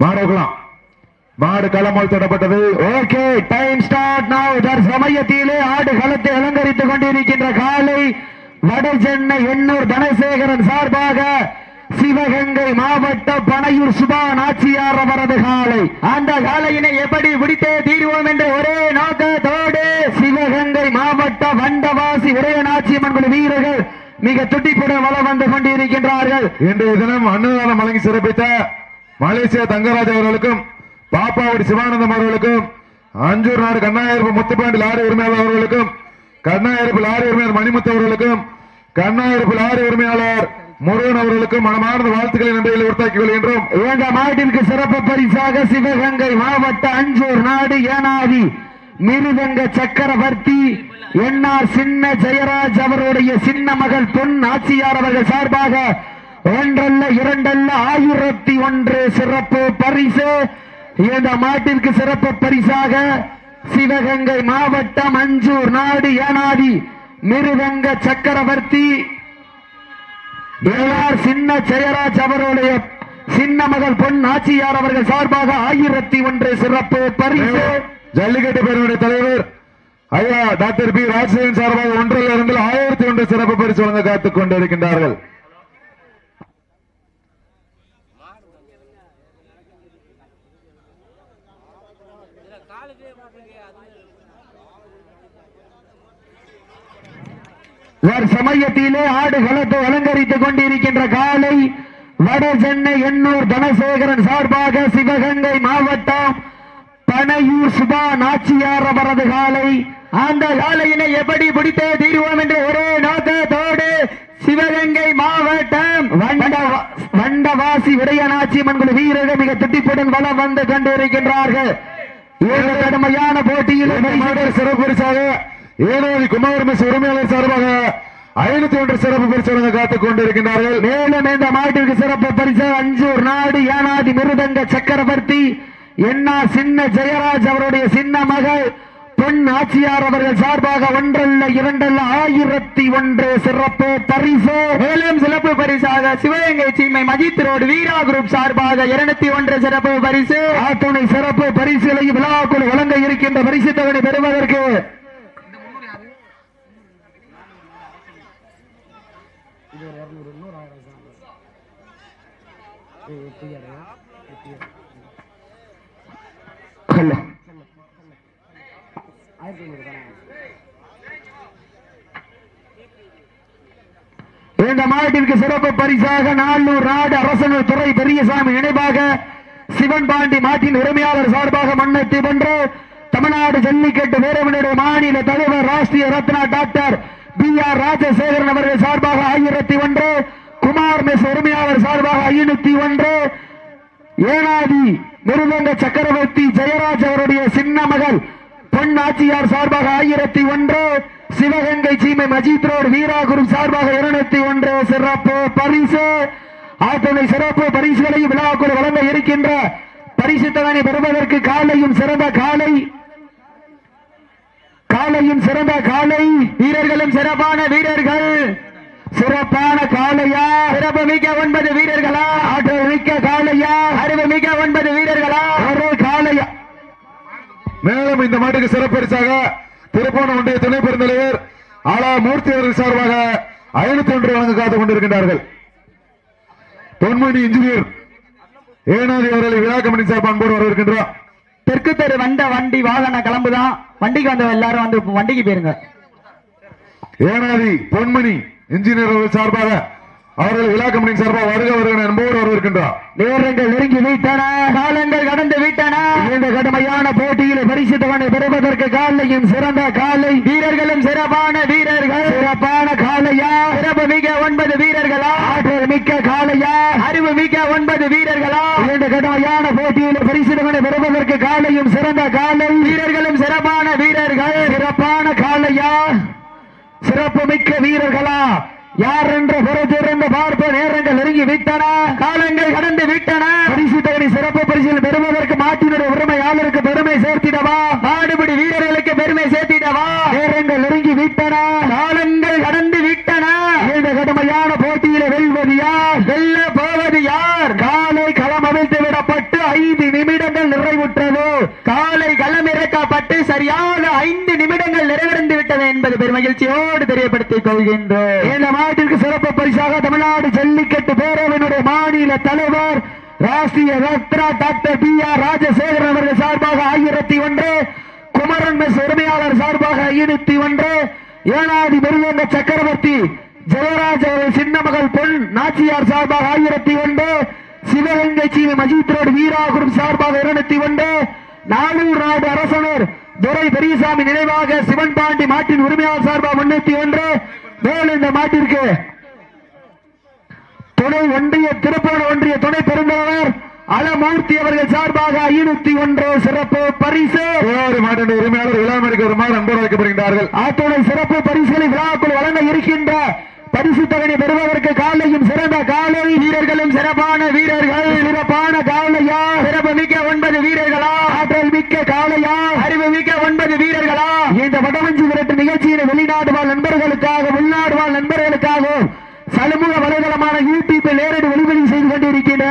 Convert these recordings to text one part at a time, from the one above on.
மாடுகளாம் மாடு களமால் தொடப்பட்டது ஓகே டைம் ஸ்டார்ட் நவ் தர் சமயத்திலே ஆடு களத்தை அலங்கரித்துக் கொண்டிருக்கின்ற காலை வட சென்னை எண்ணூர் தனசேகரன் சார்பாக சிவகங்கை மாவட்ட பனையூர் சுபா நாச்சியார் அவரது காலை. அந்த காலையினை எப்படி விடுத்தே தீர்வோம் என்ற ஒரே நோக்கத்தோடு சிவகங்கை மாவட்ட வண்டவாசி உடையநாச்சியம்மன் குழு வீரர்கள் மிக துட்டிப்புடன் வளம் வந்து கொண்டிருக்கின்றார்கள். இன்றைய தினம் அன்னதானம் வழங்கி சிறப்பித்த மலேசியா தங்கராஜ் அவர்களுக்கும் பாப்பாவடி சிவானந்தம் அவர்களுக்கும் அஞ்சூர் நாடு கண்ணாயிருப்பு முத்துப்பாண்டி லாரி உரிமையாளர் அவர்களுக்கும் கண்ணாயிருப்பு லாரி உரிமையாளர் மணிமுத்து அவர்களுக்கும் கண்ணாயிருப்பு லாரி உரிமையாளர் முருகன் அவர்களுக்கும் மனமார்ந்த வாழ்த்துக்களை நன்றிகளை உறுத்தாக்கிக் கொள்கின்றோம். எங்க மாட்டிற்கு சிறப்பு பரிசாக சிவகங்கை மாவட்ட அஞ்சூர் நாடு ஏனாதி மிருதங்க சக்கரவர்த்தி என்ஆர் சின்ன ஜெயராஜ் அவருடைய சின்ன மகள் பொன் ஆட்சியார் அவர்கள் சார்பாக ஒன்றல்ல இரண்டல்ல ஆயிரத்தி ஒன்று சிறப்பு பரிசு. இந்த மாட்டிற்கு சிறப்பு பரிசாக சிவகங்கை மாவட்டம் அஞ்சூர் நாடு ஏனாதி மிருதங்க சக்கரவர்த்தி வேளார் சின்ன ஜெயராஜ் அவருடைய சின்ன மகள் பொன் ஆட்சியார் அவர்கள் சார்பாக ஆயிரத்தி ஒன்று சிறப்பு பரிசு. ஜல்லிக்கட்டு பேருடைய தலைவர் ஐயா டாக்டர் பி. ராஜசேகன் சார்பாக ஒன்றில் இருந்து ஆயிரத்தி ஒன்று சிறப்பு பரிசு வழங்க காத்துக் கொண்டிருக்கின்றார்கள். சமயத்திலே ஆடு களத்தை அலங்கரித்துக் கொண்டிருக்கின்ற காலை வட சென்னை எண்ணூர் தனசேகரன் சார்பாக சிவகங்கை மாவட்டம் பனையூர் சுபா நாச்சியார் அவரது காலை. அந்த காலையினை எப்படி பிடித்தே தீர்வோம் என்று ஒரே நோக்கத்தோடு சிவகங்கை மாவட்டம் வண்டவா- வண்டவாசி விடையநாச்சியம்மன் குழு வீரர்கள் மிக துட்டிப்புடன் வளம் வந்து கொண்டிருக்கின்றார்கள். இந்த கடுமையான போட்டியில் சிறப்பு பரிசாக ஏனாதி குமார் மெஸ் உரிமையாளர் சார்பாக ஐநூத்தி ஒன்று சிறப்பு பரிசு காத்துக் கொண்டிருக்கின்றார்கள் மேலும் இந்த மாட்டிற்கு சிறப்பு பரிசு அஞ்சூர் நாடு யானாதி மிருதங்க சக்கரவர்த்தி என்னா சின்ன ஜெயராஜ் அவருடைய சின்ன மகள் பொன் ஆட்சியார் அவர்கள் சார்பாக ஒன்றல்ல இரண்டல்ல ஆயிரத்தி ஒன்று சிறப்பு பரிசு. மேலும் சிறப்பு பரிசாக சிவகங்கை சீமை மஜித் ரோடு வீரா குரூப் சார்பாக இருநூத்தி ஒன்று சிறப்பு பரிசு. ஆத்துணை சிறப்பு பரிசுகளை விழாக்குள் வழங்க இருக்கின்ற பரிசு தொகை பெறுவதற்கு இந்த மாவட்டத்திற்கு சிறப்பு பரிசாக நானூர் நாடு அரசனூர் துறை பெரியசாமி நினைவாக சிவன் பாண்டி மாட்டின் உரிமையாளர் சார்பாக மண்ணத்தை வென்று தமிழ்நாடு ஜல்லிக்கட்டு வீரவனுடைய மாநில தலைவர் Rashtriya Ratna doctor P R Rajasekaran அவர்கள் சார்பாக ஆயிரத்தி ஒன்று குமார் மெஸ் உரிமையாளர் சார்பாக ஐநூத்தி ஒன்று. ஏனாதி மிருதங்க சக்கரவர்த்தி ஜெயராஜ் அவருடைய சின்ன மகள் பொன் ஆட்சியார் சார்பாக ஆயிரத்தி ஒன்று. சிவகங்கை சீமை மஜித் ரோடு வீராகுரு சார்பாக இருநூத்தி ஒன்று. சிறப்பு பரிசு. அத்தனை சிறப்பு பரிசுகளையும் விழாக்குழு வழங்க இருக்கின்ற பரிசு தவணை பெறுவதற்கு காலையும் சிறந்த காலை. காலையும் சிறந்த காலை. வீரர்களும் சிறப்பான வீரர்கள். சிறப்பான காளையா. சிறப்பு மிக்க ஒன்பது வீரர்களா. ஆற்றல் மிக்க காளையா. அறிவு மிக்க ஒன்பது வீரர்களா. ஒரு காளையா. மேலும் இந்த மாட்டுக்கு சிறப்பு பரிசாக திருப்போணம் ஒன்றிய துணை பெருந்தலைவர் ஆலா மூர்த்தி அவர்கள் சார்பாக ஐநூத்தி ஒன்று வழங்க காத்துக் கொண்டிருக்கின்றார்கள். பொன்மணி இன்ஜினியர் ஏனாதி அவர்களை விழா கமிட்டி சார்பாக அன்போடு வரவேற்கின்றோம். தெற்கு தெரு வந்த வண்டி வாகன கிளம்புதான். வண்டிக்கு வந்த எல்லாரும் வந்து வண்டிக்கு போயிருங்க. ஏனாதி பொன்மணி இன்ஜினியர் அவர்கள் சார்பாக அவர்கள் விழா கமிட்டி சார்பாக வருக வருக அன்போடு வரவேற்கின்றோம் நேரங்கள் நெருங்கி விட்டன காலங்கள் கடந்து விட்டன. இந்த கடுமையான போட்டியில் பரிசு தொகை பெறுவதற்கு காலையும் சிறந்த காலை. வீரர்களும் சிறப்பான வீரர்கள். சிறப்பான காலையா? சிறப்பு மிக்க ஒன்பது வீரர்களா? ஆற்றல் மிக்க காலையா? அறிவு மிக்க ஒன்பது வீரர்களா? இந்த கடுமையான போட்டியில் பரிசு தொகை பெறுவதற்கு காலையும் சிறந்த காலை. வீரர்களும் சிறப்பான வீரர்கள். சிறப்பான காலையா? சிறப்புமிக்க வீரர்களா? யார் என்ற புறத்திலிருந்து பார்ப்ப நேரங்கள் நெருங்கி விட்டன? காலங்கள் கடந்து விட்டன? பரிசு தொகுதி சிறப்பு பரிசில் பெறுவதற்கு மாட்டினுடைய உரிமை பெருமை சேர்த்திடவா? பாடுபடி வீரர்களுக்கு பெருமை சேர்த்திடவா? நேரங்கள் நெருங்கி விட்டன. காலங்கள் கடந்து விட்டன. இந்த கடுமையான போட்டியில வெல்வது யார்? வெல்ல போவது யார்? காலை களம் அமைத்து விடப்பட்டு ஐந்து நிமிடங்கள் நிறைவுற்றது. காலை களம் இறக்கப்பட்டு சரியான ஐந்து நிமிடங்கள் கிடைத்தது என்பது பெருமகிழ்ச்சியோடு தெரியப்படுத்திக் கொள்கின்றோம். இந்த மாட்டிற்கு சிறப்பு பரிசாக தமிழ்நாடு ஜல்லிக்கட்டு பேரவையினுடைய மாநில தலைவர் Rashtriya Ratna doctor P R Rajasekaran அவர்கள் சார்பாக ஆயிரத்தி ஒன்று குமரன் மெஸ் உரிமையாளர் சார்பாக ஐநூத்தி ஒன்று ஏனாதி மிருதங்க சக்கரவர்த்தி ஜெயராஜ் அவர்கள் சின்ன மகள் பொன் நாச்சியார் சார்பாக ஆயிரத்தி ஒன்று சிவகங்கை சீனி மஜித் ரோடு வீராகுரும் சார்பாக இருநூத்தி ஒன்று நானூறு நாடு அரசனர் துரை பெரியசாமி நினைவாக சிவன் பாண்டி மாட்டின் உரிமையாளர் சார்பாக முன்னூத்தி ஒன்று. மேலும் இந்த மாட்டிற்கு துணை ஒன்றிய திருப்பூர் ஒன்றிய துணை பெருந்தலைவர் அலமூர்த்தி அவர்கள் சார்பாக ஐநூத்தி ஒன்று சிறப்பு பரிசு. மாட்டின் உரிமையாளர் இளமருக்கு வருமாறு அன்போடு வைக்கப்படுகின்றார்கள் அத்துணை சிறப்பு பரிசுகளை விழாக்குள் வழங்க இருக்கின்ற பரிசு தொகையை பெறுவதற்கு காலையும் சிறந்த காலை வீரர்களும் சிறப்பான வீரர்கள். சிறப்பான காலையா? சிறப்பு மிக்க ஒன்பது வீரர்களா? ஆற்றல் மிக்க காலையா? அறிவு மிக்க ஒன்பது வீரர்களா? இந்த வடமஞ்சி விரட்டு நிகழ்ச்சியில் வெளிநாடு வாழ் நண்பர்களுக்காக உள்நாடு வாழ் நண்பர்களுக்காகவும் சமூக வலைதளமான யூடியூப்பில் நேரடி ஒளிபதிவு செய்து கொண்டிருக்கின்ற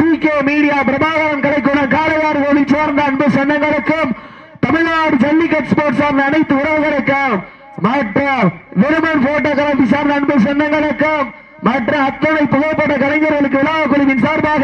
பி கே மீடியா பிரபாகரன் கலைக்குணம் காளையார் கோவில் சோர்ந்த அன்பு சொந்தங்களுக்கும் தமிழ்நாடு ஜல்லிக்கட் ஸ்போர்ட்ஸ் அனைத்து உறவுகளுக்கும் மற்றும். விருமன் போட்டோகிராபி சார்ந்த அன்பு சொந்தங்களுக்கும் மற்ற அத்தனை புகைப்பட கலைஞர்களுக்கு விழா குழுவின் சார்பாக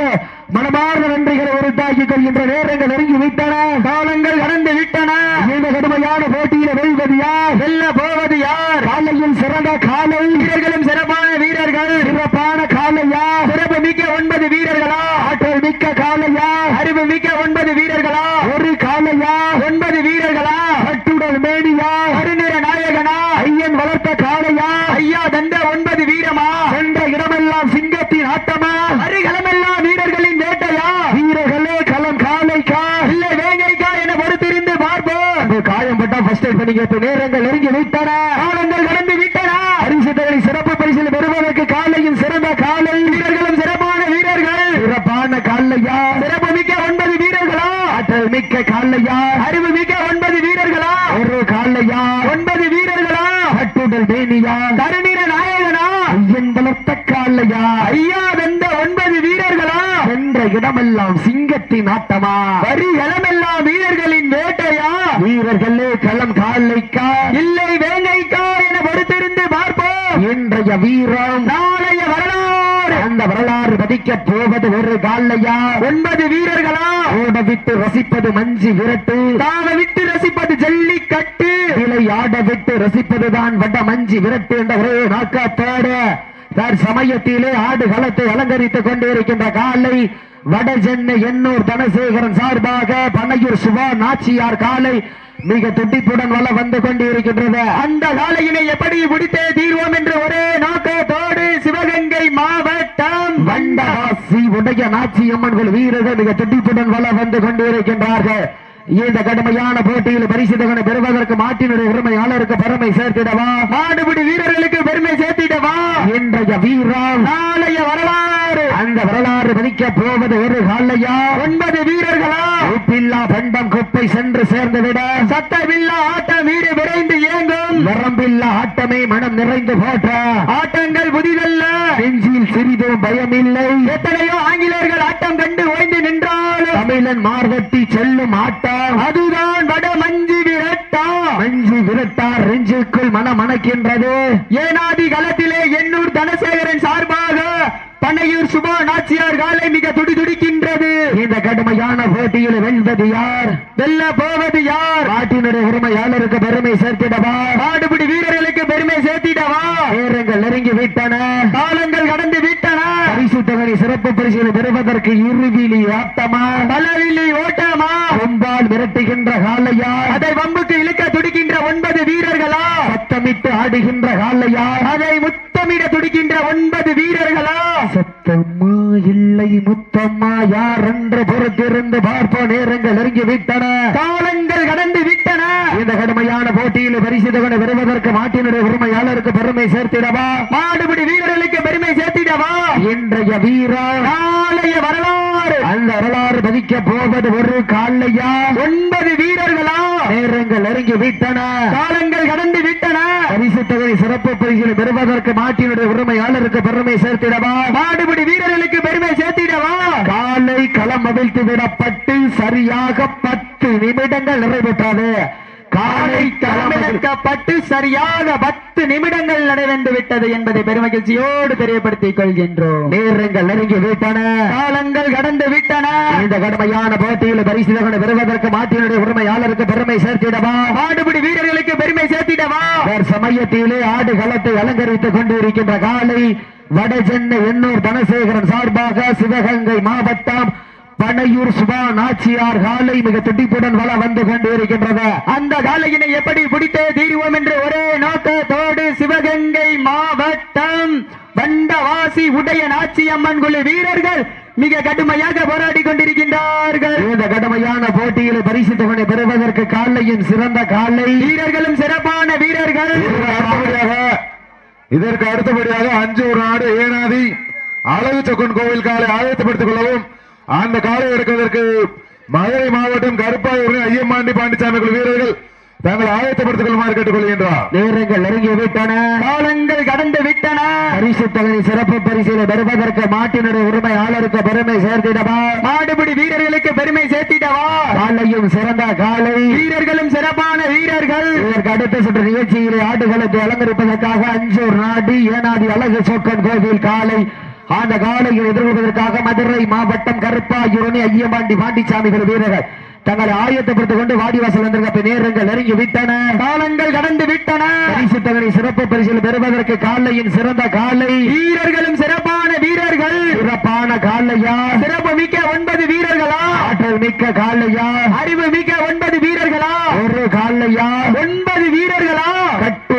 மனமார்ந்த நன்றிகளை உறுத்தாக்கிக் கொள்கின்ற நேரங்கள் நெருங்கி விட்டன. காலங்கள் கடந்து விட்டன. இந்த கடுமையான போட்டியில வெல்வது யார்? வெல்ல போவது யார்? காலையில் சிறந்த காலை. வீரர்களும் சிறப்பான வீரர்கள். சிறப்பான காலையா சிறப்பு மிக்க ஒன்பது வீரர்களா? ஆற்றல் மிக்க காலையா அறிவு மிக்க ஒன்பது வீரர்களா? ஒரு காலையா ஒன்பது வீரர்களா கட்டுடல் மேனியா கருநிற நாயகனா ஐயன் வளர்த்த காளையா ஐயா தந்த ஒன்பது வீரமா சென்ற இடமெல்லாம் சிங்கத்தின் ஆட்டமா அருகளமெல்லாம் வீரர்களின் வேட்டையா வீரர்களே களம் காலைக்கா இல்ல வேங்கைக்கா என பொறுத்திருந்து பார்ப்போம் காயம் பண்ணிக்க நேரங்கள் நெருங்கி விட்டன. காலங்கள் கடந்து விட்டன. பரிசுகளை சிறப்பு பரிசில் பெறுவதற்கு காலையும் சிறந்த காலை. வீரர்களும் சிறப்பான வீரர்கள். சிறப்பான காலையா சிறப்பு மிக்க ஒன்பது வீரர்களா? ஆற்றல் மிக்க காலையா அறிவு மிக்க ஒன்பது வீரர்களா? ஒரு காலையா ஒன்பது வீரர்களா? கட்டுடல் தேனியா? கருநிற நாயகனா? ஐயன் வளர்த்த காலையா ஐயா வென்ற ஒன்பது வீரர்களா? சென்ற இடமெல்லாம் சிங்கத்தின் ஆட்டமா? வரி களமெல்லாம் வீரர்களின் வேட்டையா வீரர்களே களம் காலைக்கா இல்லை வேங்கைக்கா என பொறுத்திருந்து பார்ப்போம் இன்றைய வீரம். நாளைய வரலாறு. அந்த வரலாறு பதிக்க போவது ஒரு காலையா ஒன்பது வீரர்களா? ஓட விட்டு ரசிப்பது மஞ்சி விரட்டு. தாவ விட்டு ரசிப்பது ஜல்லிக்கட்டு. விளையாட விட்டு ரசிப்பதுதான் வட மஞ்சி விரட்டு என்ற ஒரே நாக்கத்தோடு சமயத்திலே ஆடு களத்தை அலங்கரித்துக் கொண்டிருக்கின்ற காலை வட சென்னை எண்ணூர் தனசேகரன் சார்பாக பனையூர் சுபா நாச்சியார் காலை மிக துடிப்புடன் வள வந்து கொண்டிருக்கின்றது. அந்த காலையினை எப்படி முடித்தே தீர்வோம் என்று ஒரே நோக்கத்தோடு சிவகங்கை மாவட்டம் வண்டவாசி உடைய நாச்சியம்மன் வீரர்கள் மிக துடிப்புடன் வள வந்து கொண்டிருக்கின்றார்கள். இந்த கடுமையான போட்டியில் பரிசுத்தவனை பெறுவதற்கு மாட்டினுடைய உரிமையாளருக்கு பெருமை சேர்த்திடவா? மாடுபிடி வீரர்களுக்கு பெருமை சேர்த்திடவா? இன்றைய வீரம் நாளைய வரலாறு பதிக்க போவது ஒரு காலையா ஒன்பது வீரர்களா? உப்பில்லா பண்டம் குப்பை சென்று சேர்ந்து விட சட்டமில்லா ஆட்டம் வீடு விரைந்து இயங்கும். வரம்பில்லா ஆட்டமே மனம் நிறைந்து போட்ட ஆட்டங்கள் புதிதல்ல. நெஞ்சில் சிறிதும் பயமில்லை. எத்தனையோ ஆங்கிலேயர்கள் ஆட்டம் கண்டு ஓய்ந்து நின்றாலும் தமிழன் மார்கட்டி செல்லும் ஆட்டம். அதுதான் வட மஞ்சி விரட்டா. மஞ்சி விரட்டார் நெஞ்சுக்குள் மனம் மணக்கின்றது ஏனாதி களத்திலே எண்ணூர் தனசேகரன் சார்பாக பண்ணையூர் சுபா நாச்சியார் காலை மிக துடி துடிக்கின்றது. இந்த கடுமையான போட்டியில் வெல்வது யார்? வெல்ல போவது யார்? நாட்டினுடைய உரிமையாளருக்கு பெருமை சேர்த்திடவா? நாடுபிடி வீரர்களுக்கு பெருமை சேர்த்திடவா? நேரங்கள் நெருங்கி விட்டன. காலங்கள் கடந்து விட்டன. பரிசு தொகை சிறப்பு பரிசுகளை பெறுவதற்கு இருவிழி ஆட்டமா? பலவிழி ஓட்டமா? கொம்பால் மிரட்டுகின்ற காலையா அதை வம்புக்கு இழுக்க துடிக்கின்ற ஒன்பது வீரர்களா? சத்தமிட்டு ஆடுகின்ற காலையா அதை முத்தமிட துடிக்கின்ற ஒன்பது வீரர்களா? சத்தம்மா இல்லை முத்தம்மா யார் என்று பொறுத்திருந்து பார்ப்போம். நேரங்கள் நெருங்கி விட்டன காலங்கள் கடந்து விட்டன. இந்த கடுமையான போட்டியில் பரிசு தொகை பெறுவதற்கு மாட்டினுடைய உரிமையாளருக்கு பெருமை சேர்த்திடவா? மாடுபிடி வீரர்களுக்கு சேர்த்திடவா? இன்றைய வீரர் நாளைய வரலாறு. அந்த வரலாறு பதிக்க போவது ஒரு காலையா ஒன்பது வீரர்களா? நேரங்கள் நெருங்கி விட்டன. காலங்கள் கடந்து விட்டன. பரிசு தொகை சிறப்பு பரிசில் பெறுவதற்கு மாட்டினுடைய உரிமையாளருக்கு பெருமை சேர்த்திடவா? மாடுபிடி வீரர்களுக்கு பெருமை சேர்த்திடவா? காலை களம் அவிழ்த்து விடப்பட்டு சரியாக பத்து நிமிடங்கள் நிறைவேற்றது காலை களமிறக்கப்பட்டு சரியாக பத்து நிமிடங்கள் நடைபெற்று விட்டது என்பதை பெருமகிழ்ச்சியோடு தெரியப்படுத்திக் கொள்கின்றோம். நேரங்கள் நெருங்கி விட்டன. காலங்கள் கடந்து விட்டன. இந்த கடுமையான போட்டியில் பரிசுகளை பெறுவதற்கு மாட்டினுடைய உரிமையாளருக்கு பெருமை சேர்த்திடவா? மாடுபிடி வீரர்களுக்கு பெருமை சேர்த்திடவா? சமயத்திலே ஆடு களத்தை அலங்கரித்துக் கொண்டிருக்கின்ற காலை வட சென்னை எண்ணூர் தனசேகரன் சார்பாக சிவகங்கை மாவட்டம் பனையூர் சுபா நாச்சியார் காலை மிக துடிப்புடன் வள வந்து கொண்டிருக்கின்றது. அந்த காலையினை எப்படி பிடித்தே தீருவோம் என்று ஒரே நோக்கத்தோடு சிவகங்கை மாவட்டம் வண்டவாசி உடைய நாச்சியம்மன் குழு வீரர்கள் மிக கடுமையாக போராடி கொண்டிருக்கின்றார்கள். இந்த கடுமையான போட்டியில் பரிசு தொகை பெறுவதற்கு காலையும் சிறந்த காலை. வீரர்களும் சிறப்பான வீரர்கள். இதற்கு அடுத்தபடியாக இதற்கு அடுத்தபடியாக அஞ்சூர் நாடு ஏனாதி அழகு சொக்கன் கோவில் காலை ஆயத்தப்படுத்திக் கொள்ளவும் அந்த காலை எடுப்பதற்கு மதுரை மாவட்டம் கருப்பாயூர் ஐயம்பாண்டி பாண்டிச்சாமி குழு வீரர்கள் தாங்கள் ஆயத்தப்படுத்திக் கொள்ளுமாறு கேட்டுக்கொள்கின்றார். நேரங்கள் நெருங்கி விட்டன. காலங்கள் கடந்து விட்டன. பரிசு தொகை சிறப்பு பரிசிலை பெறுவதற்கு மாட்டினுடைய உரிமையாளருக்கு பெருமை சேர்த்திடவா? மாடுபிடி வீரர்களுக்கு பெருமை சேர்த்திடவா? காலையும் சிறந்த காலை. வீரர்களும் சிறப்பான வீரர்கள். இதற்கு அடுத்த சுற்று நிகழ்ச்சியிலே ஆடுகளத்தை அலங்கரிப்பதற்காக அஞ்சூர் நாடு ஏனாதி அழகு சொக்கன் கோவில் காலை அந்த காலையில் எதிர்கொள்வதற்காக மதுரை மாவட்டம் கருப்பாயூரணி ஐயம்பாண்டி பாண்டிச்சாமிகள் வீரர்கள் தங்களை ஆயத்தப்படுத்திக் கொண்டு வாடிவாசல் வந்திருக்க நேரங்கள் நெருங்கி விட்டன. காலங்கள் கடந்து விட்டன. பரிசு தொகை சிறப்பு பரிசில் பெறுவதற்கு காலையின் சிறந்த காலை வீரர்களும் சிறப்பான வீரர்கள். சிறப்பான காலையா சிறப்பு மிக்க ஒன்பது வீரர்களா? ஆற்றல் மிக்க காலையா அறிவு மிக்க ஒன்பது வீரர்களா ஒரு காலையா ஒன்பது வீரர்களா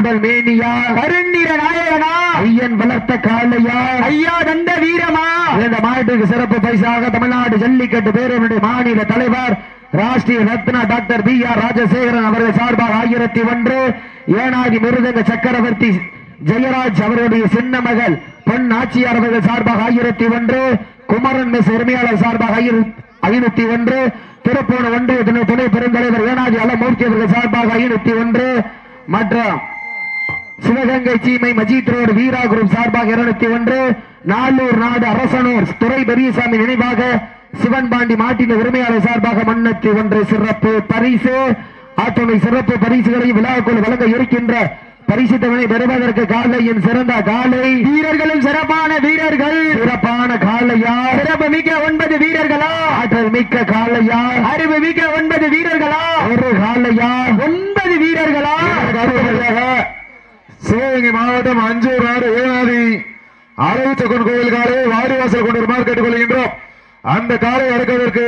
கட்டுடல் மேனியா. கருநிற நாயகனா. ஐயன் வளர்த்த காலையா ஐயா தந்த வீரமா. இந்த மாட்டுக்கு சிறப்பு பரிசாக தமிழ்நாடு ஜல்லிக்கட்டு பேரவையுடைய மாநில தலைவர் Rashtriya Ratna doctor P R Rajasekaran அவர்கள் சார்பாக ஆயிரத்தி ஒன்று ஏனாதி மிருதங்க சக்கரவர்த்தி ஜெயராஜ் அவருடைய சின்ன மகள் பொன் ஆட்சியார் அவர்கள் சார்பாக ஆயிரத்தி ஒன்று குமரன் மிஸ் உரிமையாளர் சார்பாக ஐநூத்தி ஒன்று திருப்பூர் ஒன்றிய துணை துணை பெருந்தலைவர் ஏனாதி அலமூர்த்தி அவர்கள் சார்பாக ஐநூத்தி ஒன்று மற்றும் சிவகங்கை சீமை மஜித் ரோடு வீரா குரூப் சார்பாக இருநூத்தி ஒன்று நாளூர் நாடு அரசனூர் துறை பெரியசாமி நினைவாக சிவன்பாண்டி மாட்டின் உரிமையாளர் சார்பாக மண்ணத்தி ஒன்று சிறப்பு பரிசு. ஆத்துணை சிறப்பு பரிசுகளை விழாக்குள் வழங்க இருக்கின்ற பரிசு தொகை பெறுவதற்கு காலையின் சிறந்த காலை. வீரர்களும் சிறப்பான வீரர்கள். சிறப்பான காலையா? சிறப்பு மிக்க ஒன்பது வீரர்களா? ஆற்றல் மிக்க காலையா? அறிவு மிக்க ஒன்பது வீரர்களா? ஒரு காலையா? ஒன்பது வீரர்களா? சிவகங்கை மாவட்டம் அஞ்சூர் நாடு ஏனாதி அழகு சொக்கன் கோவில் காலையை வாடிவாசல் கொண்டு வருமாறு கேட்டுக்கொள்கின்றோம். அந்த காலை அடக்குவதற்கு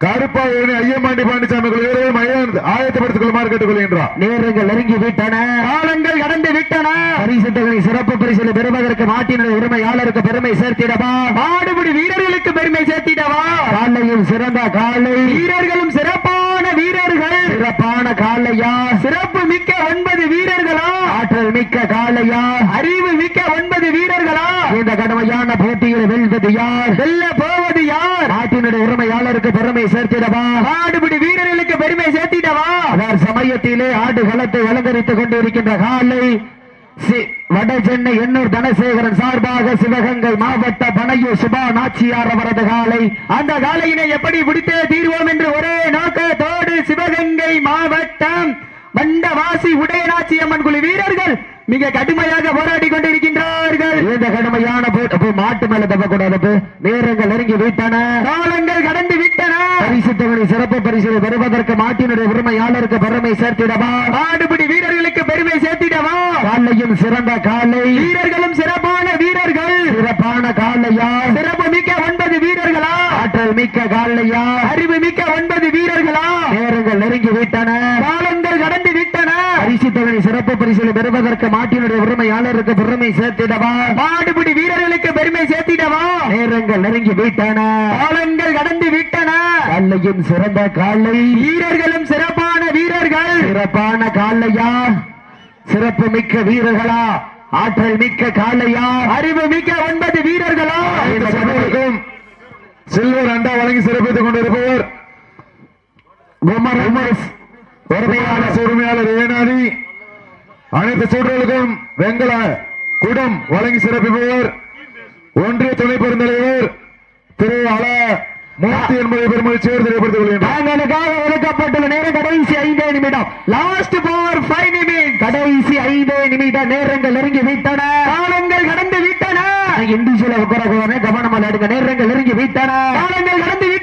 கருப்பாயூரணி ஐயம்பாண்டி குழு வீரர்கள் மையம் ஆயத்தப்படுத்திக் கொள்ளுமாறு கேட்டுக்கொள்கின்றார் நேரங்கள் நெருங்கி விட்டன. காலங்கள் கடந்து விட்டன. பரிசு தொகை சிறப்பு பரிசில் பெறுவதற்கு மாட்டினுடைய உரிமையாளருக்கு பெருமை சேர்த்திடவா? மாடுபிடி வீரர்களுக்கு பெருமை சேர்த்திடவா? காலையும் சிறந்த காலை வீரர்களும் சிறப்பான வீரர்கள். சிறப்பான காலையா சிறப்பு மிக்க ஒன்பது வீரர்களா? ஆற்றல் மிக்க காலையா அறிவு மிக்க ஒன்பது வீரர்களா? இந்த கடுமையான போட்டியில் வெல்வது யார்? வெல்ல போவது யார்? நாட்டினுடைய உரிமையாளருக்கு பெருமை சேர்த்திடவா? மாடுபிடி வீரர்களுக்கு பெருமை சேர்த்திடவா? அவர் சமயத்திலே ஆடு களத்தை அலங்கரித்துக் கொண்டிருக்கின்ற காலை வட சென்னை எண்ணூர் தனசேகரன் சார்பாக சிவகங்கை மாவட்ட பனையூர் சுபா நாச்சியார் அவரது காலை அந்த காலையினை எப்படி பிடித்தே தீர்வோம் என்று ஒரே நோக்கத்தோடு சிவகங்கை மாவட்டம் வண்டவாசி உடையநாச்சி அம்மன் குழு வீரர்கள் மிக கடுமையாக போராடி கொண்டிருக்கின்றார்கள். இந்த கடுமையான மாட்டு மேல தப்பக்கூடாது நேரங்கள் நெருங்கி விட்டன. காலங்கள் கடந்து விட்டன. சிறப்பு பரிசு பெறுவதற்கு மாட்டினுடைய உரிமையாளருக்கு பெருமை சேர்த்திடவா? மாடுபிடி வீரர்களுக்கு பெருமை சேர்த்திடவா? காலையும் சிறந்த காலை. வீரர்களும் சிறப்பான வீரர்கள். சிறப்பான காலையா? சிறப்பு மிக்க ஒன்பது வீரர்களா? ஆற்றல் மிக்க காலையா? அறிவு மிக்க ஒன்பது வீரர்களா? நேரங்கள் நெருங்கி விட்டன. காலங்கள் கடந்து விட்டன பரிசு தொகை சிறப்பு பரிசு பெறுவதற்கு மாட்டினுடைய உரிமையாளருக்கு பெருமை சேர்த்திடவா? மாடுபிடி வீரர்களுக்கு பெருமை சேர்த்திடவா? நேரங்கள் நெருங்கி விட்டன. காலங்கள் கடந்து விட்டன. காலையும் சிறந்த காலை வீரர்களும் சிறப்பான வீரர்கள். சிறப்பான காலையா சிறப்பு மிக்க வீரர்களா? ஆற்றல் மிக்க காலையா அறிவு மிக்க ஒன்பது வீரர்களா? சில்வர் அண்டா வழங்கி சிறப்பித்துக் கொண்டிருப்பவர் உமர் உமர் உரிமையாளர் ஏனாதி அனைத்து சூழலுக்கும் வெங்கல குடம் வழங்கி சிறப்பிப்பவர். ஒன்றிய துணை பெருந்தலைவர் திரு அல மூர்த்தி என்பதை பெருமதி சேர்ந்து தெரியப்படுத்திக் கொள்கின்றோம். எனக்காக ஒதுக்கப்பட்டுள்ள நேரம் கடைசி ஐந்தே நிமிடம். லாஸ்ட் போர் ஃபைவ் நிமிடம் கடைசி ஐந்தே நிமிட நேரங்கள் நெருங்கி விட்டன காலங்கள் கடந்து விட்டன. இண்டிவிஜுவல் உட்கார கவனமாக எடுங்க நேரங்கள் நெருங்கி விட்டன காலங்கள் கடந்து விட்டன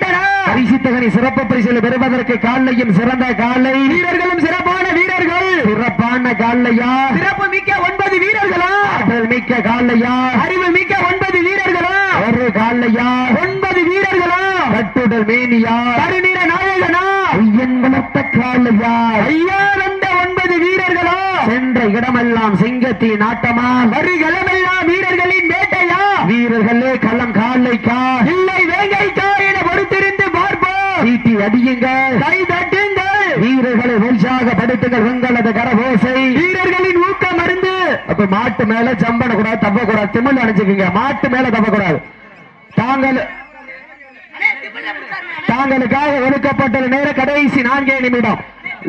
பரிசுத்தகனை சிறப்பு பரிசில் பெறுவதற்கு காலையும் சிறந்த காலை வீரர்களும் சிறப்பான வீரர்கள். சிறப்பான காலையா சிறப்பு மிக்க ஒன்பது வீரர்களா? ஆற்றல் மிக்க காலையா அறிவு மிக்க ஒன்பது வீரர்களா? ஒரு காலையா ஒன்பது வீரர்களா? கட்டுடல் மேனியா? கருநிற நாயகனா? ஐயன் வளர்த்த காலையா ஐயா வந்த ஒன்பது வீரர்களா? சென்ற இடமெல்லாம் சிங்கத்தின் ஆட்டமா? வருகளமெல்லாம் வீரர்களின் வேட்டையா? வீரர்களே களம் காலைக்கா இல்லை வேங்கைக்கா என பொறுத்திருந்து பார்ப்போம் சீட்டி அடியுங்கள் கை தட்டுங்கள். வீரர்களை உற்சாகப்படுத்துங்கள் உங்களது கரகோசை. வீரர்களின் ஊக்கம் மருந்து அப்ப மாட்டு மேல ஜம்பன கூடாது தப்ப கூடாது திமிழ் அணிச்சுக்கீங்க மாட்டு மேல தப்ப கூடாது தாங்கள் தாங்களுக்காக ஒதுக்கப்பட்டுள்ள நேரம் கடைசி நான்கே நிமிடம்.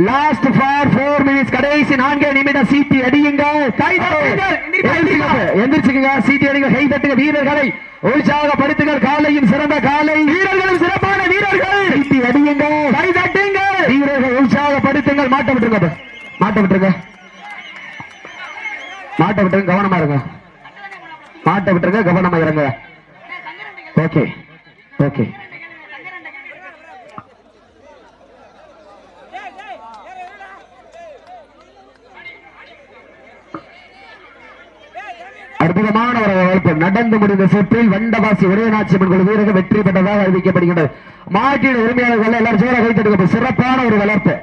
லாஸ்ட் ஃபார் போர் மினிட்ஸ் கடைசி நான்கே நிமிடம் சீட்டி அடியுங்கள். கை தட்டுங்கள். எந்திரிச்சுங்க. சீட்டி அடிங்க கை தட்டுங்க வீரர்களை உற்சாகப்படுத்துங்கள். காலையும் சிறந்த காலை. வீரர்களும் சிறப்பான வீரர்கள். சீட்டி அடியுங்கள். கை தட்டுங்கள். வீரர்கள் உற்சாகப்படுத்துங்கள். மாட்ட விட்டுருங்க. மாட்ட விட்டுருங்க. மாட்ட விட்டுருங்க கவனமா இருங்க. மாட்ட விட்டுருங்க கவனமா இருங்க. Okay okay. அற்புதமான ஒரு வாய்ப்பு நடந்து முடிந்த சுற்றில் வண்டவாசி உதயநாச்சி குழு வீரர்கள் வெற்றி பெற்றதாக அறிவிக்கப்படுகின்றது. மாட்டின் உரிமையாளர்கள் எல்லாரும் ஜோர கைத்தெடுக்க சிறப்பான ஒரு வளர்ப்பு.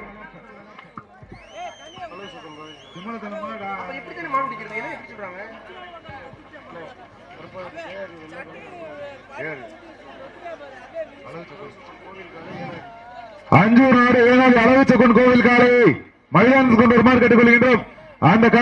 அஞ்சூர் நாடு ஏனாதி அளவுச்சக்கொண்டு கோவில் காலை. மகிழ்ச்சி கொண்டு வருமாறு கேட்டுக்கொள்கின்றோம் அந்த காலை